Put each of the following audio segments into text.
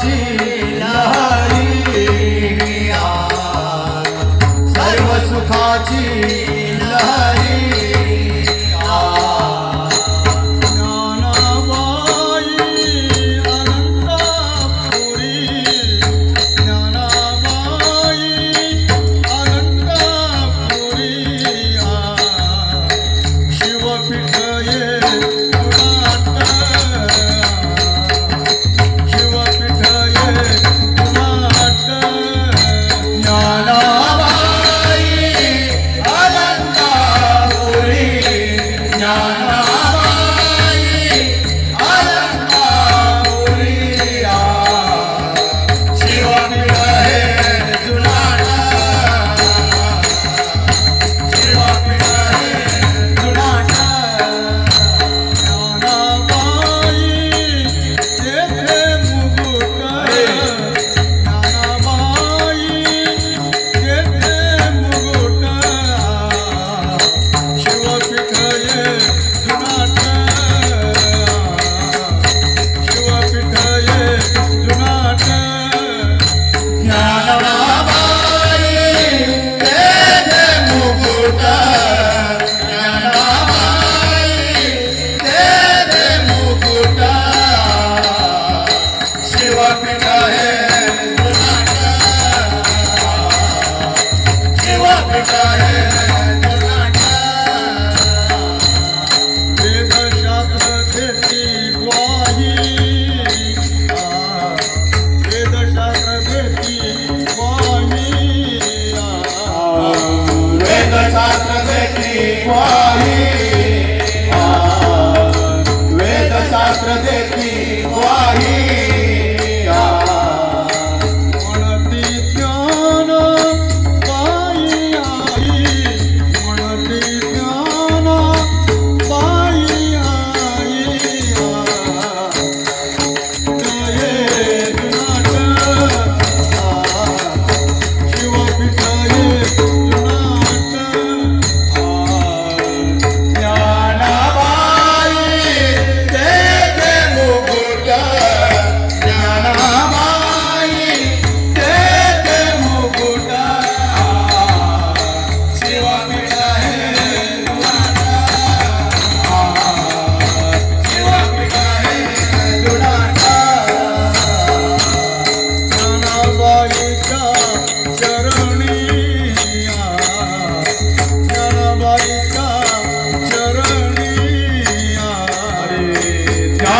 to Shastra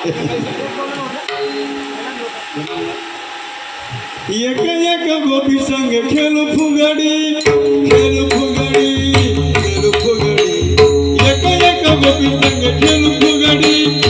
એક એક ગોપી સંગ ખેલ ફુગડી ખેલ ફુગડી ખેલ ફુગડી એક એક ગોપી સંગ ખેલ ફુગડી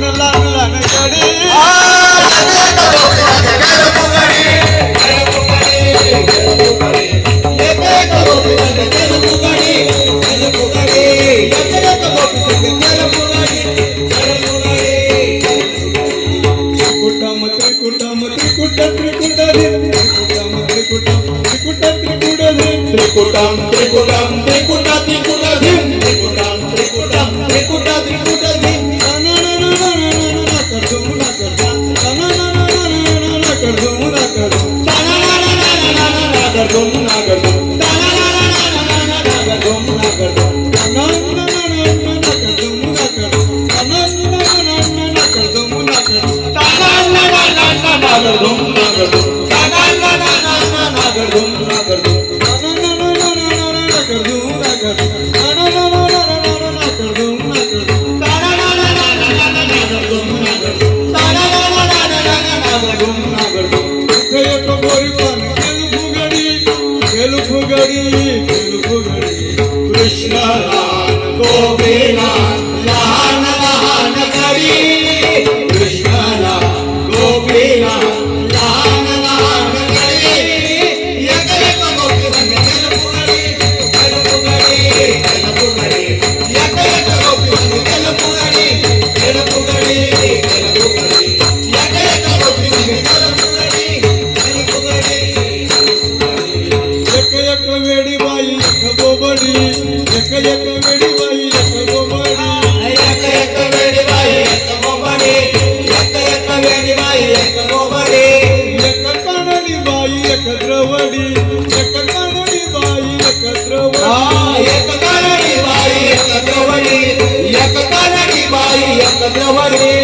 లను లను లను జడి కుటుంబ త్రికుటుంబ త్రికుట త్రికుటది కుటుంబ త్రికుటం త్రికుట త్రికుటది త్రికుటం త్రికుటం Gracias. ದೇವರೇ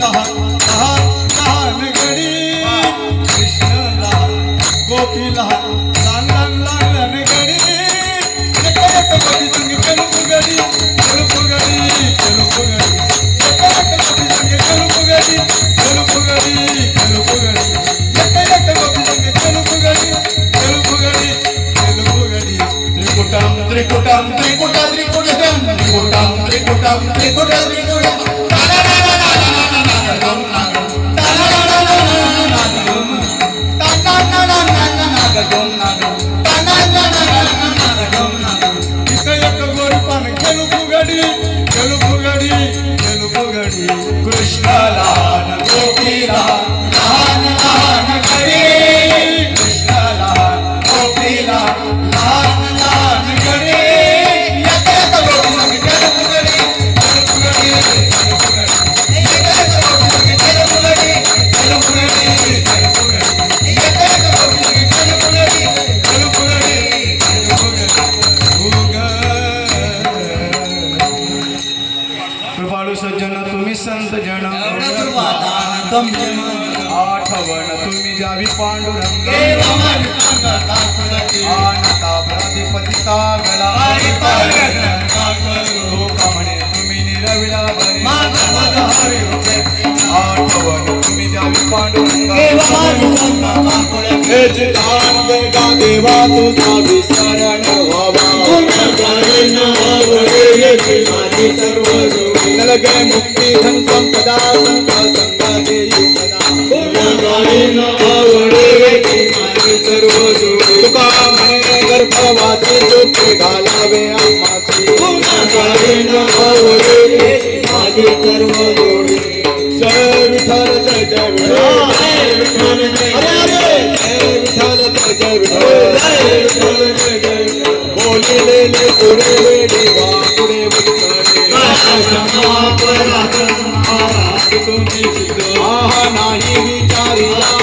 लहान త్రికుటం త్రికుట త్రికుటం త్రికుటం త్రికుటం త్రికుట త్రికుట हे देवा तुझा विसरण व्हावा. नलगे मुक्ती धन संपदा संत संगा देई सदा तुका म्हणे गर्भवासी दुःख घालावे आम्हासी सर्व Allah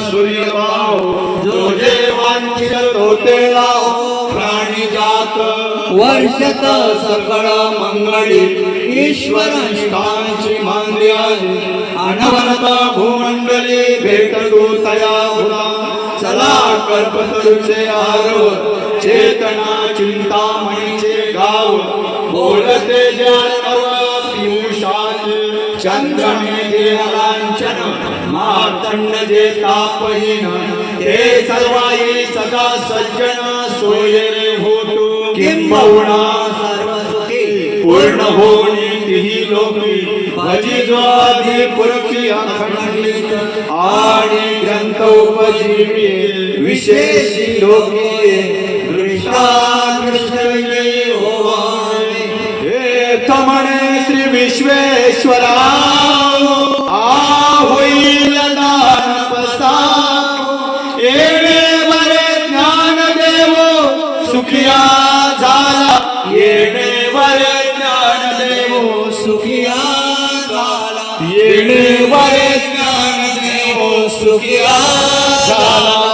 सूर्य भाव जो जे वांछित होते लाओ प्राणी जात वर्षत सकळ मंगळी ईश्वर निष्ठांची मांद्याली अनवरता भूमंडली भेट तया हुला चला कल्पतरुचे आरव चेतना चिंतामणीचे गाव बोलते जानव पियुषाचे चंद्रमे जे मार्तंड जे तापहीन ते सर्वाई सदा सज्जन सोय रे होतो किंबहुना सर्व सुखी पूर्ण होणी तिही लोकी। भजी पुरखी अखंडित आणि ग्रंथ उपजीवी। विशेषी लोकी। दृष्टा हे तमणे श्री विश्वेश्वरा। Kiyala